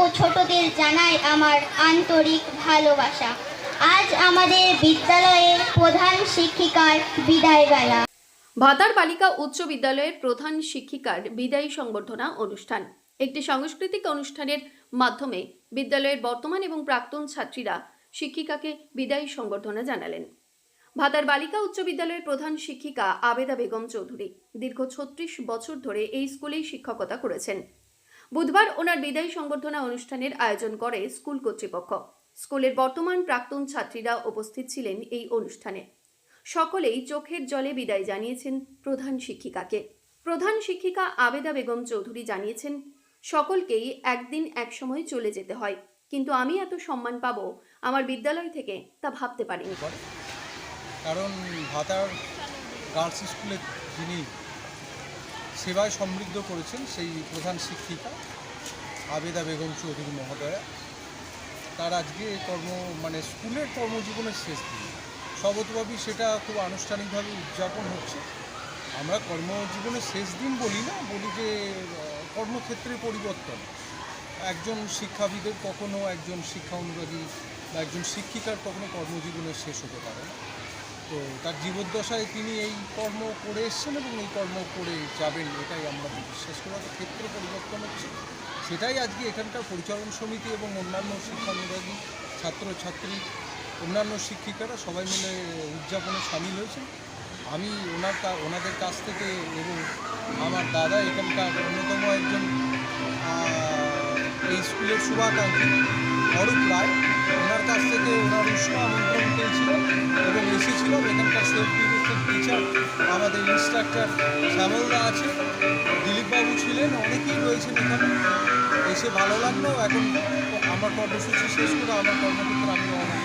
ও ছোটদের জানাই আমার আন্তরিক ভালোবাসা। আজ আমাদের বিদ্যালয়ের প্রধান শিক্ষিকার বিদায় বেলা। ভাতার বালিকা উচ্চ বিদ্যালয়ের প্রধান শিক্ষিকার বিদায়ী সংবর্ধনা অনুষ্ঠান। একটি সাংস্কৃতিক অনুষ্ঠানের মাধ্যমে বিদ্যালয়ের বর্তমান এবং প্রাক্তন ছাত্রীরা শিক্ষিকাকে বিদায়ী সংবর্ধনা জানালেন। ভাতার বালিকা উচ্চ বিদ্যালয়ের প্রধান শিক্ষিকা আবেদা বেগম চৌধুরী দীর্ঘ ছত্রিশ বছর ধরে এই স্কুলেই শিক্ষকতা করেছেন। বুধবার ওনার বিদায়ী সংবর্ধনা অনুষ্ঠানের আয়োজন করে স্কুল কর্তৃপক্ষ। স্কুলের বর্তমান প্রাক্তন ছাত্রীরা উপস্থিত ছিলেন এই অনুষ্ঠানে। সকলেই চোখের জলে বিদায় জানিয়েছেন প্রধান শিক্ষিকাকে। প্রধান শিক্ষিকা আবেদা বেগম চৌধুরী জানিয়েছেন, সকলকেই একদিন একসময় চলে যেতে হয়। কিন্তু আমি এত সম্মান পাবো আমার বিদ্যালয় থেকে তা ভাবতে পারিনি। করে কারণ ভাতার গার্লস স্কুলে যিনি সেবায় সমৃদ্ধ করেছেন সেই প্রধান শিক্ষিকা আবেদা বেগম চৌধুরী মহোদয়া। তার আজকে কর্ম মানে স্কুলের কর্মজীবনের শেষ দিন। সবতভাবেই সেটা খুব আনুষ্ঠানিকভাবে উদযাপন হচ্ছে। আমরা কর্মজীবনের শেষ দিন বলি না, বলি যে কর্মক্ষেত্রে পরিবর্তন। একজন শিক্ষাবিদের কখনো একজন শিক্ষা অনুরাগী বা একজন শিক্ষিকার কখনো কর্মজীবনের শেষ হতে পারে না। তো তার জীবদ্দশায় তিনি এই কর্ম করে এসছেন এবং এই কর্ম করে যাবেন, এটাই আমরা বিশ্বাস করি। ক্ষেত্র পরিবর্তন হচ্ছে। সেটাই আজকে এখানকার পরিচালন সমিতি এবং অন্যান্য শিক্ষানুরাগী ছাত্রছাত্রী, অন্যান্য শিক্ষিকারা সবাই মিলে উদযাপনে সামিল হয়েছেন। আমি ওনার কা- ওনাদের কাছ থেকে এবং আমার দাদা এখানকার অন্যতম একজন এই স্কুলের শুভাকাঙ্ক্ষী অরূপ রায়, ওনার কাছ থেকে ওনার উষ্ণ আমন্ত্রণ এসেছিলাম এখানকার সেফ টিচার আমাদের ইনস্ট্রাক্টর শ্যামলদা আছে, দিলীপবাবু ছিলেন, অনেকেই রয়েছেন এখানে এসে ভালো লাগল, এখন আমার কর্মসূচি শেষ করে আমার কর্মক্ষেত্রে আমি রওনা।